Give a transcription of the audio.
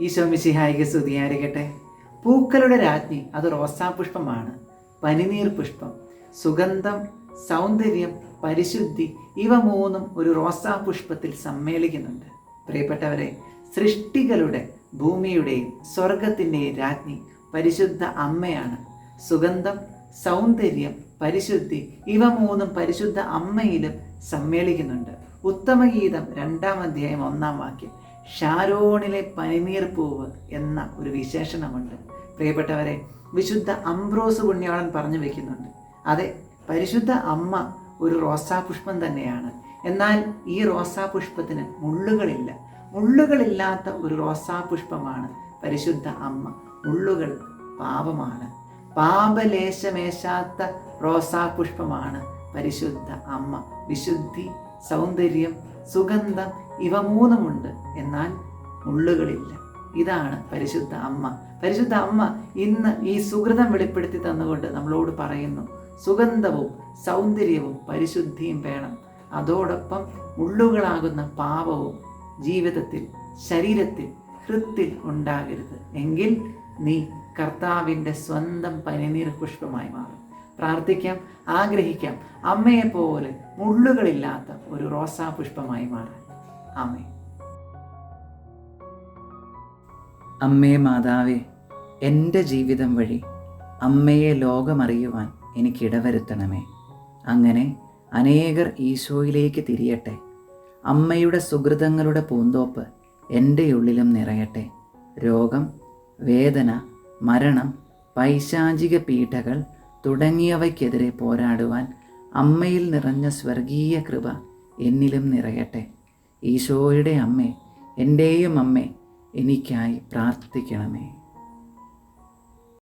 ഈശോ മിശിഹായിക സ്തുതിയായിരിക്കട്ടെ. പൂക്കളുടെ രാജ്ഞി അത് റോസാപുഷ്പമാണ് പനിനീർ പുഷ്പം സുഗന്ധം സൗന്ദര്യം പരിശുദ്ധി ഇവ മൂന്നും ഒരു റോസാപുഷ്പത്തിൽ സമ്മേളിക്കുന്നുണ്ട്. പ്രിയപ്പെട്ടവരെ സൃഷ്ടികളുടെ ഭൂമിയുടെയും സ്വർഗത്തിന്റെയും രാജ്ഞി പരിശുദ്ധ അമ്മയാണ്. സുഗന്ധം സൗന്ദര്യം പരിശുദ്ധി ഇവ മൂന്നും പരിശുദ്ധ അമ്മയിലും സമ്മേളിക്കുന്നുണ്ട്. ഉത്തമഗീതം രണ്ടാം അധ്യായം ഒന്നാം വാക്യം. ഷാരോണിലെ പനിനീർ പൂവ് എന്ന ഒരു വിശേഷണമുണ്ട്. പ്രിയപ്പെട്ടവരെ വിശുദ്ധ അംബ്രോസ് പുണ്യാളൻ പറഞ്ഞു വെക്കുന്നുണ്ട്. അതെ പരിശുദ്ധ അമ്മ ഒരു റോസാപുഷ്പം തന്നെയാണ്. എന്നാൽ ഈ റോസാപുഷ്പത്തിന് മുള്ളുകളില്ല. മുള്ളുകളില്ലാത്ത ഒരു റോസാപുഷ്പമാണ് പരിശുദ്ധ അമ്മ. മുള്ളുകൾ പാപമാണ്. പാപലേശമേശാത്ത റോസാപുഷ്പമാണ് പരിശുദ്ധ അമ്മ. വിശുദ്ധി സൗന്ദര്യം സുഗന്ധം ഇവ മൂന്നുമുണ്ട് എന്നാൽ മുള്ളുകളില്ല. ഇതാണ് പരിശുദ്ധ അമ്മ. പരിശുദ്ധ അമ്മ ഇന്ന് ഈ സുഹൃതം വെളിപ്പെടുത്തി തന്നുകൊണ്ട് നമ്മളോട് പറയുന്നു സുഗന്ധവും സൗന്ദര്യവും പരിശുദ്ധിയും വേണം. അതോടൊപ്പം മുള്ളുകളാകുന്ന പാപവും ജീവിതത്തിൽ ശരീരത്തിൽ ഹൃത്തിൽ ഉണ്ടാകരുത്. എങ്കിൽ നീ കർത്താവിന്റെ സ്വന്തം പനിനീർ പുഷ്പമായി മാറും. പ്രാർത്ഥിക്കാം ആഗ്രഹിക്കാം. അമ്മയെപ്പോലെ മുള്ളുകളില്ലാത്ത ഒരു റോസാ പുഷ്പമായി മാറാൻ. അമ്മേ അമ്മേ മാതാവേ എന്റെ ജീവിതം വഴി അമ്മയെ ലോകമറിയുവാൻ എനിക്കിടവരുത്തണമേ അങ്ങനെ അനേകർ ഈശോയിലേക്ക് തിരിയട്ടെ. അമ്മയുടെ സുഹൃതങ്ങളുടെ പൂന്തോപ്പ് എന്റെ ഉള്ളിലും നിറയട്ടെ. രോഗം വേദന മരണം പൈശാചിക പീഠകൾ തുടങ്ങിയവയ്ക്കെതിരെ പോരാടുവാൻ അമ്മയിൽ നിറഞ്ഞ സ്വർഗീയ കൃപ എന്നിലും നിറയട്ടെ. ഈശോയുടെ അമ്മേ എന്റെയും അമ്മേ എനിക്കായി പ്രാർത്ഥിക്കണമേ.